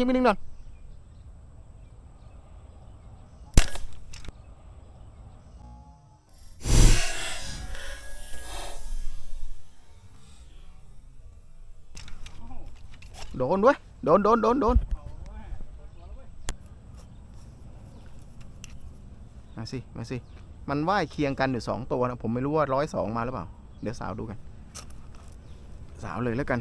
ยิงไปหนึ่งก่อนโดนด้วย โดนโดนโดนโดนมาสิ มาสิ มันว่ายเคียงกันอยู่สองตัวนะ ผมไม่รู้ว่าร้อยสองมาหรือเปล่า เดี๋ยวสาวดูกัน สาวเลยแล้วกัน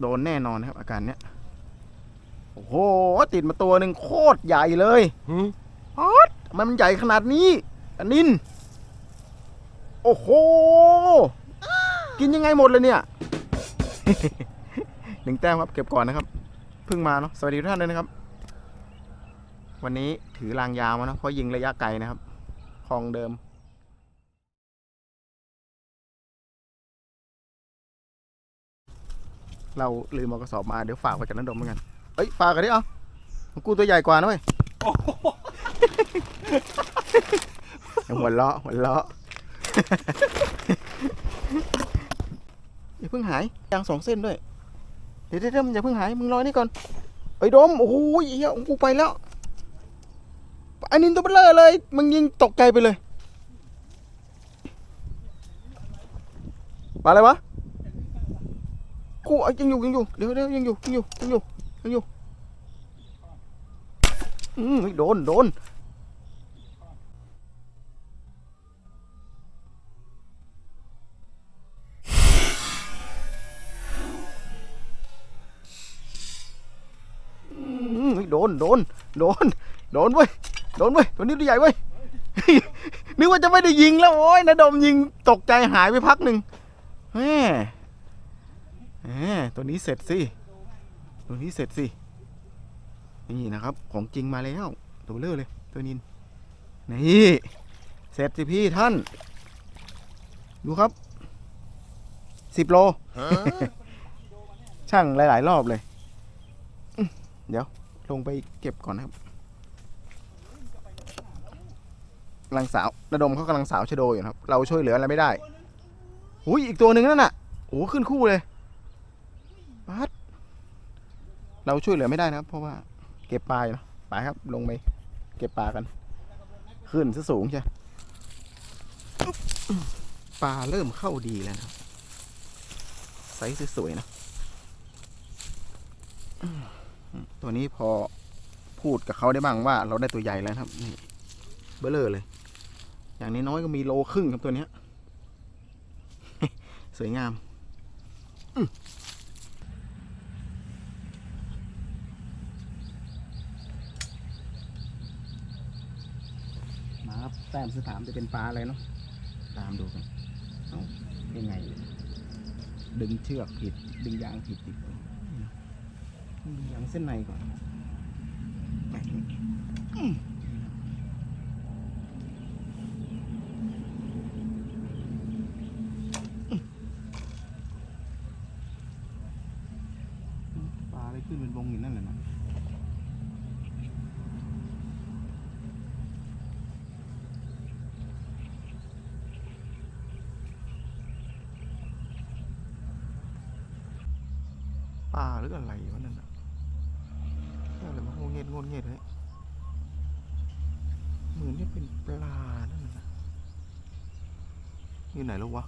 โดนแน่นอนครับ อาการเนี้ย โอ้โห ติดมาตัวหนึ่งโคตรใหญ่เลยฮอตทำไมมันใหญ่ขนาดนี้อันนิน โอ้โห กินยังไงหมดเลยเนี่ย หนึ่งแต้มครับ เก็บก่อนนะครับ เพิ่งมาเนาะ สวัสดีทุกท่านเลยนะครับ วันนี้ถือรางยาวมานะเพราะยิงระยะไกลนะครับ คลองเดิม เราลืมเอากระสอบมาเดี๋ยวฝากไว้กับนันดมเหมือนกันเอ้ยฝากกันดิเอะของกูตัวใหญ่กว่านะเว้ยหัวเราะหัวเราะอย่าเพิ่งหายยางสองเส้นด้วย เดี๋ยวเดี๋ยวเดี๋ยวมึงอย่าเพิ่งหายมึงรอนี่ก่อนไอ้ดมโอ้โหเหี้ยของกูไปแล้วอันนี้ตัวเบลอเลยมึงยิงตกใจไปเลยปลาอะไรวะ กูเอายังอยู่ยังอยู่เดี๋ยวเดี๋ยวยังอยู่ยังอยู่ยังอยู่ยังอยู่อืมเฮ้โดนโดนอืมเฮ้โดนโดนโดนโดนเว้ยโดนเว้ยตัวนี้ตัวใหญ่เว้ยนึกว่าจะไม่ได้ยิงแล้วโอ้ยนะดมยิงตกใจหายไปพักหนึ่งแมแหม ตัวนี้เสร็จสิ ตัวนี้เสร็จสิ นี่นะครับ ของจริงมาแล้ว ตัวเบลอเลย ตัวนิน นี่ เสร็จสิพี่ท่าน ดูครับ สิบโล ช่างหลาย ๆ รอบเลยอื้อเดี๋ยว ลงไปเก็บก่อนนะครับกำลังสาวระดมเขากำลังสาวชะโดอยู่นะครับ เราช่วยเหลืออะไรไม่ได้ อุ้ยอีกตัวหนึ่งนั่นน่ะ โอ้โหขึ้นคู่เลย ปัด เราช่วยเหลือไม่ได้นะครับ เพราะว่าเก็บปลายนะไปครับลงไปเก็บปลากัน ขึ้นซะสูงใช่ปลาเริ่มเข้าดีแล้วนะไซส์สวยๆนะตัวนี้พอพูดกับเขาได้บ้างว่าเราได้ตัวใหญ่แล้วครับนี่เบลเลอร์เลย อย่างน้อยก็มีโลครึ่งครับตัวนี้สวยงาม มาครับ แต้มสถามจะเป็นปลาอะไรเนาะตามดูกันเอ้ายังไง ดึงเชือกผิด ดึงยางผิดติดดึงยางเส้นในก่อนอืมปลาอะไรขึ้นเป็นวงอยู่นั่นแหละนะาหรืออะไรวะนั่นน่ะอะไรมางงเงียดงงเงียดเลยเหมือนจะเป็นปลานั่นน่ะอยู่ไหนแล้ววะ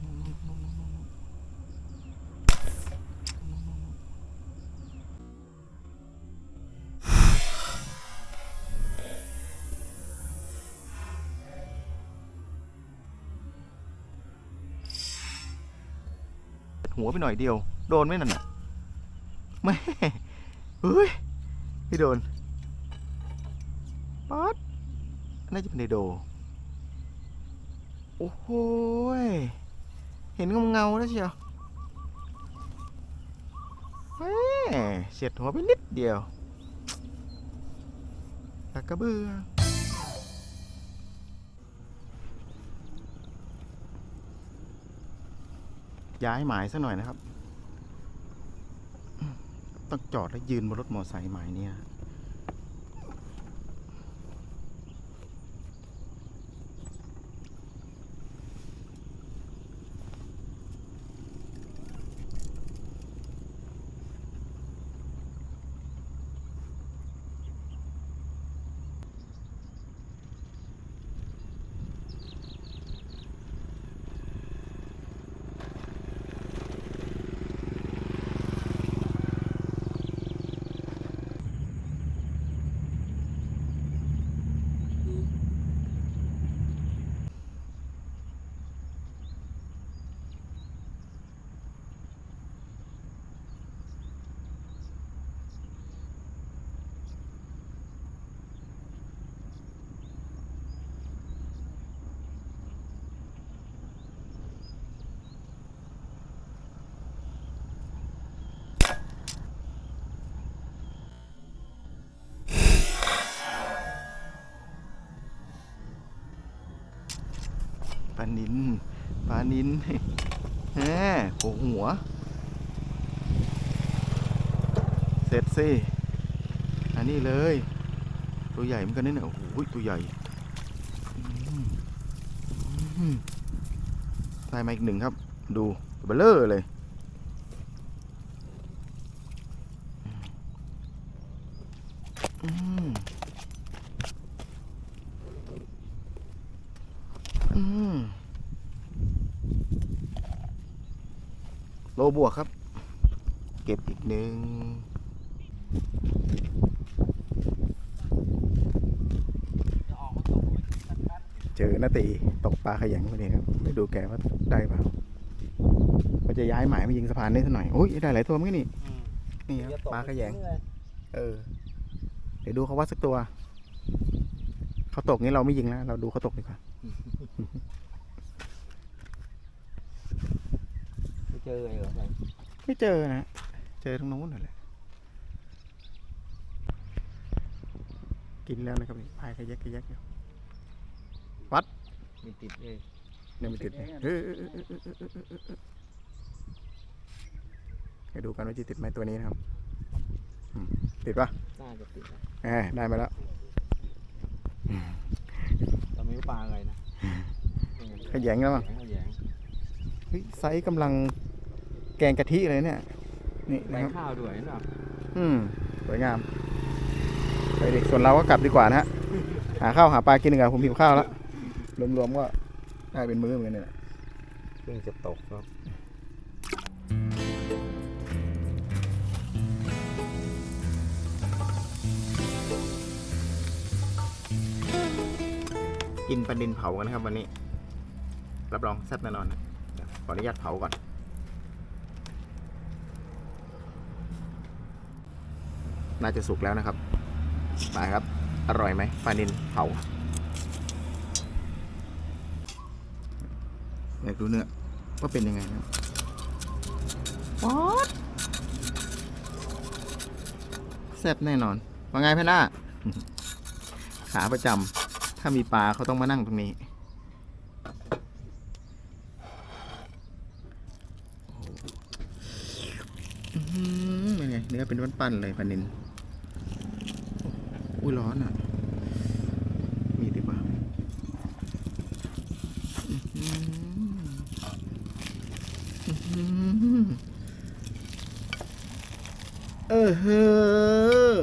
นู่นนู่นนู่น หัวไปหน่อยเดียว โดนไหมนั่นน่ะไม่เฮ้ยไม่โดนป๊อดน่าจะเป็นไดโด โอ้โหยเห็นเงาเงาๆแล้วเชียวแหม่เฉียดหัวไปนิดเดียวตะกระเบือ ย้ายหมายซะหน่อยนะครับ ต้องจอดและยืนบนรถมอไซค์หมายเนี่ย นินปลานินแหมโผหัว เสร็จสิ อันนี้เลย ตัวใหญ่เหมือนกันนะเนี่ยโอ้โหตัวใหญ่ใส่มาอีกหนึ่งครับ ดูเบลเลอร์เลย อืมอืมโล บวกครับ เก็บอีกหนึ่งเจอนาตีตกปลาขยันพอดีครับไปดูแกว่าได้เปล่าก็จะย้ายหมายมายิงสะพานได้สักหน่อยโอ้ยได้หลายตัวเหมั้งนี่นี่ครับปลาขยันเออ เดี๋ยวดูเขาวัดสักตัวเขาตกงี้เราไม่ยิงแล้วเราดูเขาตกดีกว่า ไม่ เจอเลยเหรอไปไม่เจอนะเจอตรงโน้นนั่นแหละกินแล้วนะครับนี่พายขยักขยักอยู่ไม่ติดเลยยังไม่ติดเลยเออเออเออเออเออเออเออเออให้ดูกันว่าจะติดไหมตัวนี้นะครับอืมติดปะน่าจะติดนะแหมได้มาแล้วเราไม่รู้ปลาอะไรนะขยงแล้วมั้งขยง เฮ้ยไซส์กำลัง แกงกะทิเลยเนี่ย นี่ใบนะครับ ข้าวด้วยนะอืมสวยงามไปดิส่วนเราก็กลับดีกว่านะฮะ หาข้าวหาปลากินดีกว่าผมหิวข้าวแล้วรวมๆก็ได้เป็นมื้อเหมือนกันเนี่ย เพิ่งจะตกครับ กินปลาดินเผากันนะครับวันนี้ รับรองแซ่บแน่นอนนะเดี๋ยวขออนุญาตเผาก่อน น่าจะสุกแล้วนะครับไปครับ อร่อยไหมปลาดินเผาอยากดูเนื้อว่าเป็นยังไงนะป๊อดแซ่บแน่นอน ว่าไงพ่อหน้า ขาประจำ ถ้ามีปลาเขาต้องมานั่งตรงนี้อื้อหือเป็นไง เนื้อเป็นปั้นๆเลยปลานิน อุ้ยร้อนอะ มีดีกว่าอื้อหืออื้อหือเออเฮ้อ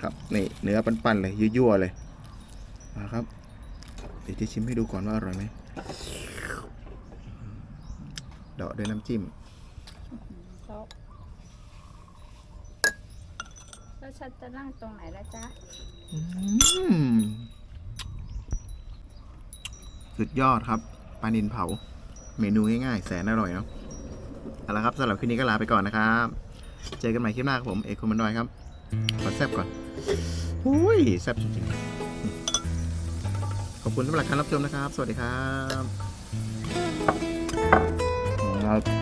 ครับ นี่ เนื้อปั้นๆเลย ยั่วๆเลย มาครับ เดี๋ยวจะชิมให้ดูก่อนว่าอร่อยไหมเดาะด้วยน้ำจิ้ม แล้ว แล้วฉันจะนั่งตรงไหนละจ๊ะ อืมสุดยอดครับปลานินเผา เมนูง่ายๆ แสนอร่อยเนาะเอาละครับสำหรับคลิปนี้ก็ลาไปก่อนนะครับ เจอกันใหม่คลิปหน้าครับผม เอกคมมันดอยครับ ขอแซบก่อนอุ้ยแซบจริงๆขอบคุณสำหรับการรับชมนะครับ สวัสดีครับ